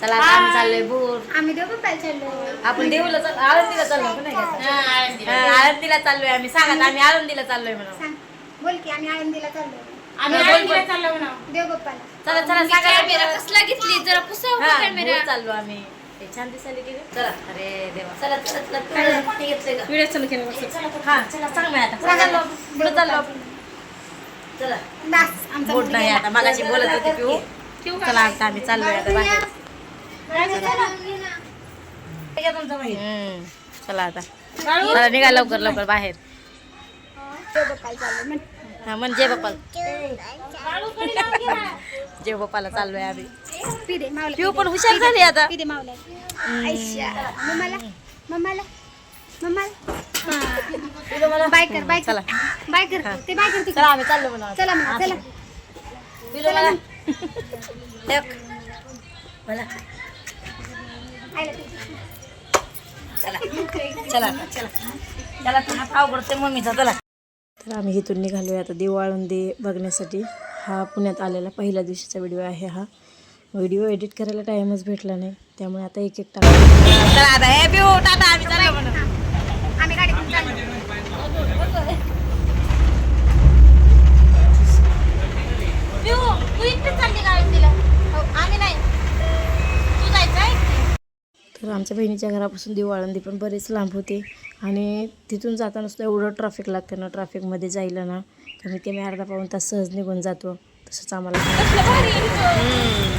चला आता आम्ही चाललोय बोर. आम्ही दोघं पाहिजे चाललो आपण देऊला चाल- आळंदीला चाललो नाही का? हा, आळंदीला. चाललोय आम्ही. सांगा आम्ही आळंदीला चाललोय म्हणून. सांग. बोल की आम्ही आळंदीला चाललो आम्ही आळंदीला चाललो म्हणा चला चला सांगा कॅमेरा कसला घेतली? जरा पुसाव हा, कॅमेरा? चाललो आम्ही. हे छान दिसायला गेले. चला अरे देवा. चला चला चला तुम्ही पाणी घेतलंय का? व्हिडिओ चालू केला हा चला सांग मी आता. पुढे चाललो पुढे चाललो. आपण. चला. आमचा मुलगा आता. मगाशी बोलत होती पिऊ. ठेवू चला आता आम्ही चाललोय आता बाहेर. हम्म, चला आता. चला निघा लवकर लवकर बाहेर. म्हण. हा म्हणजे बाप्पा जे बाप्पाला चाललोय आम्ही. पिऊ पण हुशार झाली आता. पिदे मावला आयशा मम्माला मम्माला मम्माला. बाय कर बाय कर. चला. बाय कर ते बाय कर चला आम्ही चाललो म्हणा. चला म्हणा चला. पिलू मला. मला. चला चला चला चला तर अवघडते मम्मीचा चला तर आम्ही इथून निघालो आता दिवाळंदी बघण्यासाठी. हा पुण्यात आलेला पहिल्या दिवशीचा व्हिडिओ आहे हा. व्हिडिओ एडिट करायला टाईमच भेटला नाही. त्यामुळे आता एक एक टाका चला आता हे पिऊ टाटा आम्ही चाललो म्हणून आम्ही गाडीतून चाललो पिऊ तू इकडे चालली आळंदीला हो आम्ही नाही तू जायचं आहे तर आमच्या बहिणीच्या घरापासून देऊ आळंदी पण बरेच लांब होते. आणि तिथून जाताना सुद्धा एवढं ट्रॅफिक लागतं ना ट्रॅफिकमध्ये जायला ना. कमीत कमी अर्धा पाऊण तास सहज निघून जातो. तसंच आम्हाला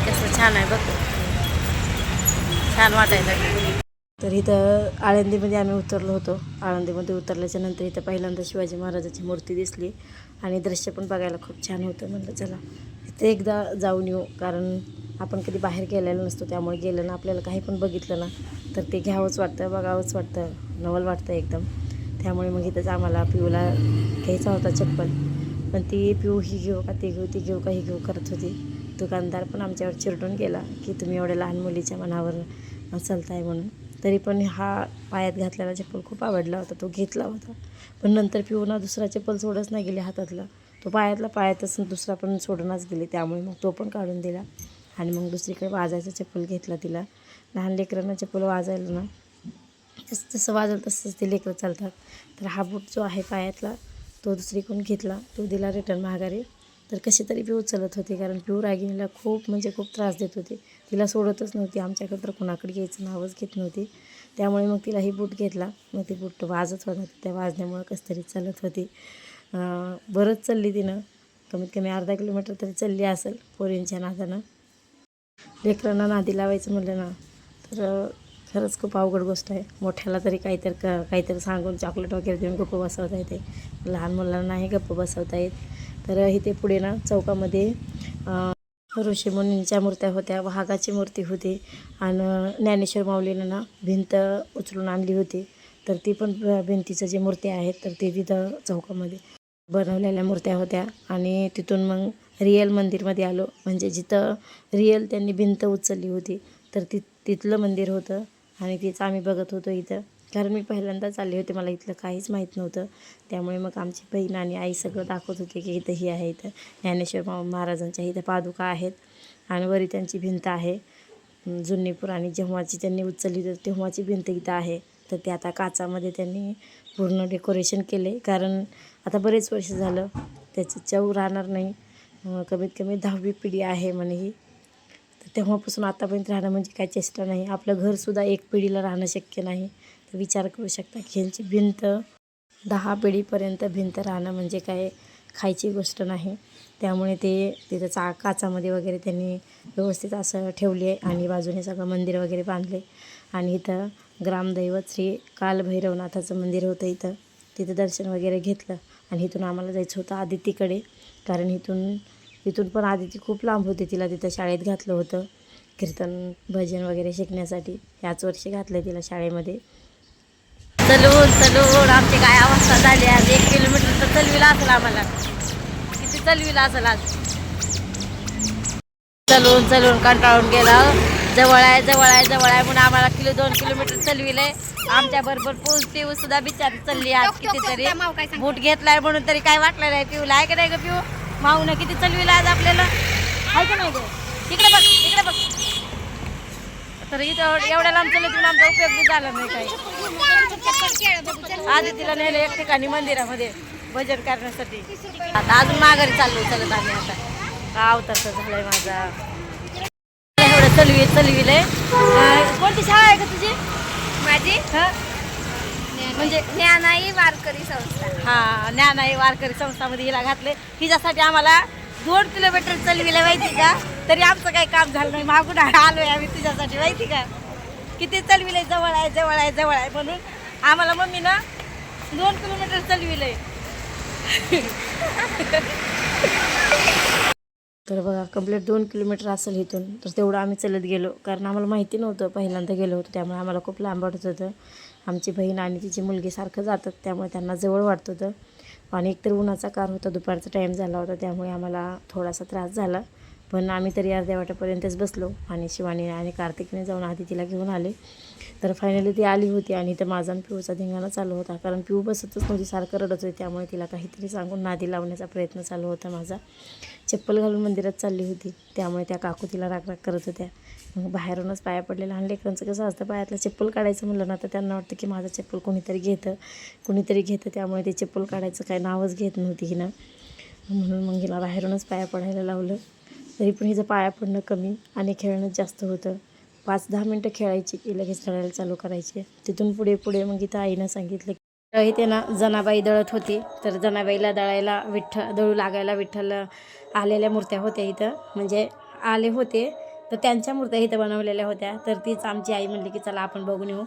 कसं छान आहे बघ. छान वाटायचं तर इथं आळंदीमध्ये आम्ही उतरलो होतो. आळंदीमध्ये उतरल्याच्या नंतर इथं पहिल्यांदा शिवाजी महाराजाची मूर्ती दिसली. आणि दृश्य पण बघायला खूप छान होतं. म्हणलं चला तिथे एकदा जाऊन येऊ. कारण आपण कधी बाहेर गेलेलो नसतो त्यामुळे गेलं ना आपल्याला काही पण बघितलं ना तर ते घ्यावंच वाटतं बघावंच वाटतं नवल वाटतं एकदम. त्यामुळे मग इथंच आम्हाला पिऊला घ्यायचा होता चप्पल. पण ती पिऊ ही घेऊ का ती घेऊ ती घेऊ का ही घेऊ करत होती. दुकानदार पण आमच्यावर चिरडून गेला की तुम्ही एवढ्या लहान मुलीच्या मनावर चालताय म्हणून. तरी पण हा पायात घातलेला चप्पल खूप आवडला होता तो घेतला होता. पण नंतर पिऊ ना दुसरा चप्पल सोडच नाही गेली हातातला. तो पायातला पायातच दुसरा पण सोडूनच गेली त्यामुळे मग तो पण काढून दिला. आणि मग दुसरीकडे वाजायचा चप्पल घेतला तिला. लहान लेकरांना चप्पल वाजायला ना जसं जसं वाजलं तसंच ते लेकरं चालतात. तर हा बूट जो आहे पायातला तो दुसरीकडून घेतला. तो दिला रिटर्न महागारी तर कशी तरी पिऊ चलत होते कारण पिऊ रागिणीला खूप म्हणजे खूप त्रास देत होते. तिला सोडतच नव्हती. आमच्याकडे तर कुणाकडे यायचं नावच घेत नव्हती. त्यामुळे मग तिला ही बूट घेतला. मग ती बूट वाजत होता त्या वाजण्यामुळं कसं तरी चालत होती. बरंच चालली तिनं. कमीत कमी अर्धा किलोमीटर तरी चालली असेल पोरींच्या नादानं. लेकरांना नादी लावायचं म्हणलं ना तर खरंच खूप अवघड गोष्ट आहे. मोठ्याला तरी काहीतरी क काहीतरी सांगून चॉकलेट वगैरे देऊन गप्प बसवता येते. लहान मुलांना नाही गप्प बसवता येत. तर इथे पुढे ना चौकामध्ये ऋषी मुनींच्या मूर्त्या होत्या वाघाची मूर्ती होती आणि ज्ञानेश्वर माऊलीनं ना भिंत उचलून आणली होती. तर ती पण भिंतीचं जे मूर्ती आहेत तर ते तिथं चौकामध्ये बनवलेल्या मूर्त्या होत्या. आणि तिथून मग रिअल मंदिरमध्ये आलो. म्हणजे जिथं रिअल त्यांनी भिंत उचलली होती तर ति तिथलं मंदिर होतं. आणि तिचं आम्ही बघत होतो इथं. कारण मी पहिल्यांदाच आले होते. मला इथलं काहीच माहीत नव्हतं. त्यामुळे मग आमची बहीण आणि आई सगळं दाखवत होते की इथं ही आहे इथं ज्ञानेश्वर महाराजांच्या इथं पादुका आहेत आणि वरी त्यांची भिंत आहे. अं, जुनी पुराणी जेव्हाची त्यांनी उचलली तर तेव्हाची भिंत इथं आहे. तर ते आता काचामध्ये त्यांनी पूर्ण डेकोरेशन केले. कारण आता बरेच वर्ष झालं त्याचं चव राहणार नाही. कमीत कमी दहावी पिढी आहे म्हणे ही तर तेव्हापासून आतापर्यंत राहणं म्हणजे काय चेष्टा नाही. आपलं घरसुद्धा एक पिढीला राहणं शक्य नाही. तर विचार करू शकता. की ह्यांची भिंत दहा पिढीपर्यंत भिंत राहणं म्हणजे काय? खायची गोष्ट नाही. त्यामुळे ते तिथं चा काचामध्ये वगैरे त्यांनी व्यवस्थित असं ठेवली आहे आणि बाजूने सगळं मंदिर वगैरे बांधले. आणि इथं ग्रामदैवत श्री कालभैरवनाथाचं मंदिर होतं इथं. तिथं दर्शन वगैरे घेतलं आणि इथून आम्हाला जायचं होतं आदितीकडे. कारण इथून इथून पण आदिती खूप लांब होती. तिला तिथं शाळेत घातलं होतं. कीर्तन भजन वगैरे शिकण्यासाठी. याच वर्षी घातलं तिला शाळेमध्ये. चलवून चलवून आमची काय अवस्था झाली आज? एक किलोमीटर तर चलविला असेल आम्हाला. किती चलविला असेल आज? चलवून चलवून कंटाळून गेला. जवळ आहे जवळ आहे जवळ आहे म्हणून आम्हाला किलो दोन किलोमीटर चलविलंय आमच्या बरोबर पोच पिऊ सुद्धा बिचारी चालली आज कितीतरी? बूट घेतलाय म्हणून तरी काय वाटलं नाही पिऊला. आहे का नाही ग पिऊ? माऊनं किती चलविला आज आपल्याला? आहे का नाही ग? इकडे बघ इकडे बघ. तर इथं एवढ्या लांब चालत येऊन आमचा उपयोग झाला नाही काही. आधी तिला नेलं एक ठिकाणी मंदिरामध्ये भजन करण्यासाठी. आता अजून माघारी चाललो चलत आम्ही आता. गाव तसं झालंय माझा. एवढं चलवी चलविलंय अं, कोणती शाळा आहे का तुझी? माझी? हा? म्हणजे ज्ञानाई वारकरी संस्था. हा ज्ञानाई वारकरी संस्थामध्ये हिला घातले हिच्यासाठी आम्हाला दोन किलोमीटर चलविलं माहिती का? तरी आमचं काही काम झालं नाही. मागून आलोय आम्ही तुझ्यासाठी माहिती का? किती चलविलंय जवळ आहे जवळ आहे जवळ आहे म्हणून आम्हाला मम्मीनं दोन किलोमीटर चलविलंय. तर बघा कंप्लीट दोन किलोमीटर असेल इथून. तर तेवढं आम्ही चलत गेलो. कारण आम्हाला माहिती नव्हतं पहिल्यांदा गेलो होतो. त्यामुळे आम्हाला खूप लांब वाटत होतं. आमची बहीण आणि तिची मुलगी सारखं जातात त्यामुळे त्यांना जवळ वाटत होतं. आणि एकतर उन्हाचा कार होता दुपारचा टाईम झाला होता त्यामुळे आम्हाला थोडासा त्रास झाला. पण आम्ही तरी अर्ध्या वाटापर्यंतच बसलो आणि शिवानी आणि कार्तिकने जाऊन आधी तिला घेऊन आले. तर फायनली ती आली होती आणि तर माझा आणि पिऊचा धिंगाणा चालू होता. कारण पिऊ बसतच नव्हती सारखं रडत होती. त्यामुळे तिला काहीतरी सांगून नादी लावण्याचा प्रयत्न चालू होता माझा. चप्पल घालून मंदिरात चालली होती. त्यामुळे त्या काकू तिला राग राग करत होत्या. मग बाहेरूनच पाया पडले लहान लेकरांचं कसं असतं पायातलं चप्पल काढायचं म्हणलं ना तर त्यांना वाटतं की माझं चप्पल कोणीतरी घेतं. कोणीतरी घेतं. त्यामुळे ते चप्पल काढायचं काय नावच घेत नव्हती हिनं. म्हणून मग हिला बाहेरूनच पाया पडायला लावलं. तरी पण हिचं पाया पडणं कमी आणि खेळणंच जास्त होतं. पाच दहा मिनटं खेळायची की लगेच रडायला चालू करायचे. तिथून पुढे पुढे मग इथं आईनं सांगितलं की इथे ना जनाबाई दळत होती. तर जनाबाईला दळायला विठ्ठल दळू लागायला विठ्ठल आलेल्या मूर्त्या होत्या इथं. म्हणजे आले होते तर त्यांच्या मूर्त्या इथं बनवलेल्या होत्या. तर तीच आमची आई म्हणली की चला आपण बघून येऊ.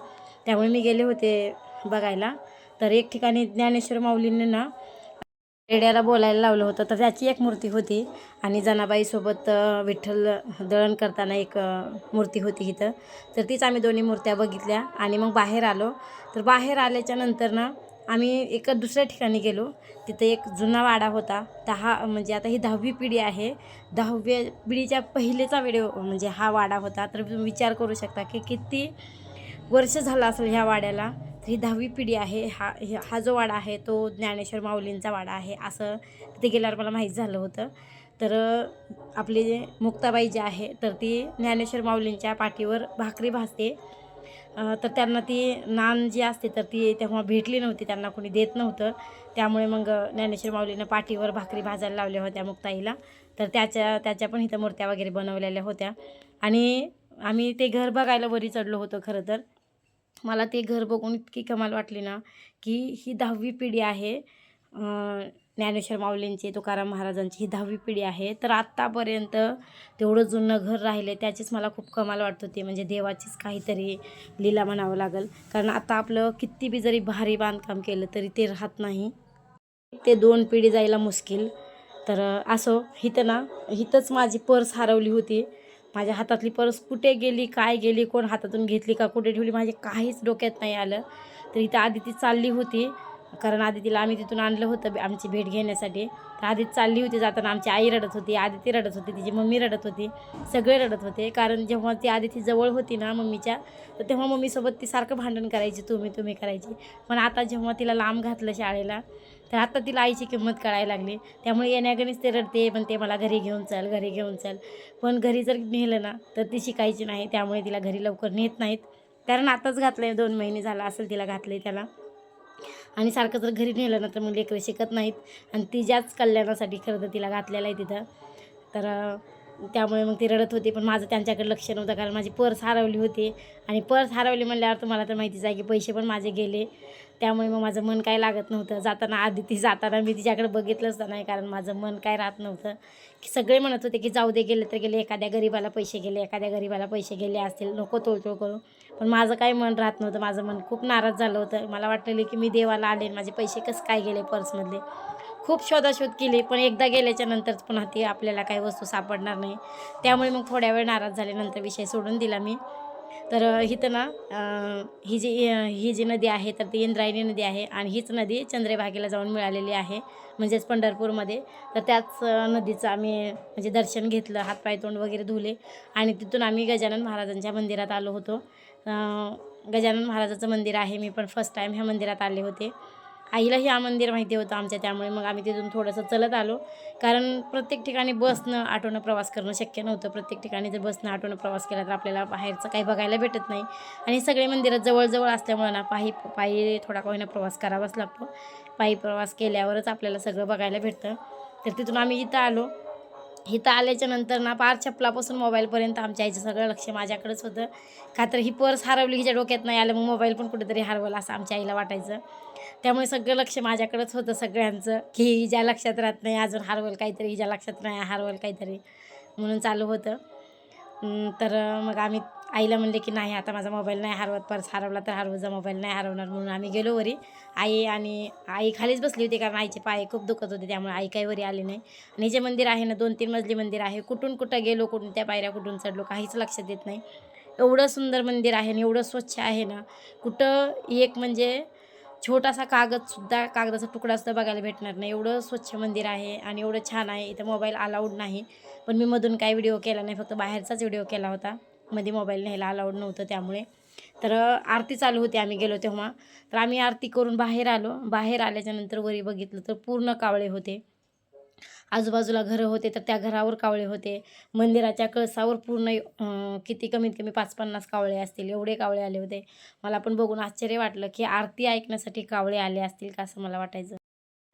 त्यामुळे मी गेले होते बघायला. तर एक ठिकाणी ज्ञानेश्वर माऊलींनी ना रेड्याला बोलायला लावलं होतं. तर त्याची एक मूर्ती होती आणि जनाबाईसोबत विठ्ठल दळण करताना एक मूर्ती होती इथं. तर तीच आम्ही दोन्ही मूर्त्या बघितल्या आणि मग बाहेर आलो. तर बाहेर आल्याच्यानंतर ना आम्ही एका दुसऱ्या ठिकाणी गेलो. तिथे एक जुना वाडा होता. दहा म्हणजे आता ही दहावी पिढी आहे. दहाव्या पिढीच्या पहिलेचा व्हिडिओ म्हणजे हा वाडा होता. तर तुम्ही विचार करू शकता की किती वर्ष झालं असेल ह्या वाड्याला. ही दहावी पिढी आहे हा हा जो वाडा आहे तो ज्ञानेश्वर माऊलींचा वाडा आहे असं तिथे गेल्यावर मला माहीत झालं होतं. तर आपली जे मुक्ताबाई जी आहे तर ती ज्ञानेश्वर माऊलींच्या पाठीवर भाकरी भाजते. तर त्यांना ती नान जी असते तर ती तेव्हा भेटली नव्हती त्यांना कोणी देत नव्हतं. त्यामुळे मग ज्ञानेश्वर माऊलीनं पाठीवर भाकरी भाजायला लावल्या होत्या मुक्ताईला. तर त्याच्या त्याच्या पण इथं मूर्त्या वगैरे बनवलेल्या होत्या. आणि आम्ही ते घर बघायला वरी चढलो होतो खरं तर. मला ते घर बघून इतकी कमाल वाटली ना की ही दहावी पिढी आहे. ज्ञानेश्वर माऊलींची तुकाराम महाराजांची ही दहावी पिढी आहे. तर आत्तापर्यंत तेवढं जुनं घर राहिले त्याचीच मला खूप कमाल वाटत होती. म्हणजे देवाचीच काहीतरी लीला म्हणावं लागेल. कारण आता आपलं किती बी जरी भारी बांधकाम केलं तरी ते राहत नाही. ते दोन पिढी जायला मुश्किल. तर असो हिथं ना हिथंच माझी पर्स हरवली होती. माझ्या हातातली पर्स कुठे गेली काय गेली कोण हातातून घेतली का कुठे ठेवली माझे काहीच डोक्यात नाही आलं. तर इथं आधी ती चालली होती कारण आधी तिला आम्ही तिथून आणलं होतं आमची भेट घेण्यासाठी. तर आधी चालली होती जाताना आमची आई रडत होती आधी ती रडत होती तिची मम्मी रडत होती सगळे रडत होते. कारण जेव्हा ती आधी ती जवळ होती ना मम्मीच्या तर तेव्हा मम्मीसोबत ती सारखं भांडण करायची तुम्ही तुम्ही करायची. पण आता जेव्हा तिला लांब घातलं शाळेला तर आता तिला आईची किंमत कळायला लागली. त्यामुळे येण्यागणीच ते रडते पण ते मला घरी घेऊन चाल घरी घेऊन चाल. पण घरी जर नेलं ना तर ती शिकायची नाही. त्यामुळे तिला घरी लवकर नेत नाहीत. कारण आताच घातलं आहे दोन महिने झाला असेल तिला घातलं आहे त्याला. आणि सारखं जर घरी नेलं ना तर मग लेकरं शिकत नाहीत. आणि ती ज्याच कल्याणासाठी खरं तर तिला घातलेलं आहे तिथं. तर त्यामुळे मग ती रडत होती. पण माझं त्यांच्याकडे लक्ष नव्हतं कारण माझी पर्स हरवली होती. आणि पर्स हरवली म्हणल्यावर तुम्हाला तर माहितीच आहे की पैसे पण माझे गेले. त्यामुळे मग माझं मन काय लागत नव्हतं. जाताना आधी ती जाताना मी तिच्याकडे बघितलंच नाही कारण माझं मन काय राहत नव्हतं. की सगळे म्हणत होते की जाऊ दे गेले तर गेले एखाद्या गरीबाला पैसे गेले एखाद्या गरीबाला पैसे गेले असतील नको तोळतोळ करू. पण माझं काय मन राहत नव्हतं. माझं मन खूप नाराज झालं होतं. मला वाटलेलं की मी देवाला आले आणि माझे पैसे कसं काय गेले पर्समधले. खूप शोधाशोध केली पण एकदा गेल्याच्यानंतर पुन्हा ती आपल्याला काही वस्तू सापडणार नाही. त्यामुळे मग थोड्या वेळ नाराज झाल्यानंतर विषय सोडून दिला मी. तर इथं ना ही जी ही जी नदी आहे तर ती इंद्रायणी नदी आहे आणि हीच नदी चंद्रभागेला जाऊन मिळालेली आहे म्हणजेच पंढरपूरमध्ये. तर त्याच नदीचं आम्ही म्हणजे दर्शन घेतलं हातपाय तोंड वगैरे धुले आणि तिथून आम्ही गजानन महाराजांच्या मंदिरात आलो होतो. गजानन महाराजाचं मंदिर आहे मी पण फर्स्ट टाईम ह्या मंदिरात आले होते. आईलाही हा मंदिर माहिती होतं आमच्या त्यामुळे मग आम्ही तिथून थोडंसं चलत आलो. कारण प्रत्येक ठिकाणी बसनं ऑटोनं प्रवास करणं शक्य नव्हतं. प्रत्येक ठिकाणी जर बसनं आटोनं प्रवास केला तर आपल्याला बाहेरचं काही बघायला भेटत नाही. आणि सगळे मंदिरं जवळजवळ असल्यामुळं ना पायी पायी थोडा काही प्रवास करावाच लागतो. पायी प्रवास केल्यावरच आपल्याला सगळं बघायला भेटतं. तर तिथून आम्ही इथं आलो. इथं आल्याच्यानंतर ना पार चपलापासून मोबाईलपर्यंत आमच्या आईचं सगळं लक्ष माझ्याकडेच होतं. का तर ही पर्स हरवली हिच्या डोक्यात नाही आलं मग मोबाईल पण कुठेतरी हरवला असं आमच्या आईला वाटायचं. त्यामुळे सगळं लक्ष माझ्याकडेच होतं सगळ्यांचं की हिच्या लक्षात राहत नाही अजून हरवल काहीतरी हिच्या लक्षात नाही हरवल काहीतरी म्हणून चालू होतं. तर मग आम्ही आईला म्हणले की नाही आता माझा मोबाईल नाही हरवत पर्स हरवला तर हरवजा मोबाईल नाही हरवणार. म्हणून आम्ही गेलो वरी. आई आणि आई खालीच बसली होती कारण आईचे पाय खूप दुखत होते त्यामुळे आई काही वरी आली नाही. आणि जे मंदिर आहे ना दोन तीन मजली मंदिर आहे कुठून कुठं गेलो कुठून त्या पायऱ्या कुठून चढलो काहीच लक्षात येत नाही. एवढं सुंदर मंदिर आहे आणि एवढं स्वच्छ आहे ना कुठं एक म्हणजे छोटासा कागदसुद्धा कागदाचा तुकडासुद्धा बघायला भेटणार नाही. एवढं स्वच्छ मंदिर आहे आणि एवढं छान आहे इथं मोबाईल अलाउड नाही. पण मी मधून काही व्हिडिओ केला नाही फक्त बाहेरचाच व्हिडिओ केला होता. मध्ये मोबाईल न्यायला अलाउड नव्हतं त्यामुळे. तर आरती चालू होती आम्ही गेलो तेव्हा. तर आम्ही आरती करून बाहेर आलो. बाहेर आल्याच्यानंतर वरी बघितलं तर पूर्ण कावळे होते. आजूबाजूला घरं होते तर त्या घरावर कावळे होते. मंदिराच्या कळसावर पूर्ण किती कमीत कमी पाच पन्नास कावळे असतील एवढे कावळे आले होते. मला पण बघून आश्चर्य वाटलं की आरती ऐकण्यासाठी कावळे आले असतील का असं मला वाटायचं.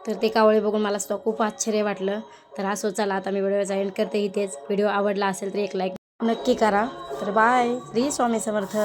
तर ते कावळे बघून मला सुद्धा खूप आश्चर्य वाटलं. तर असं चला आता मी व्हिडिओचा एंड करते इथेच. व्हिडिओ आवडला असेल तर एक लाईक नक्की करा. तर बाय. श्री स्वामी समर्थ.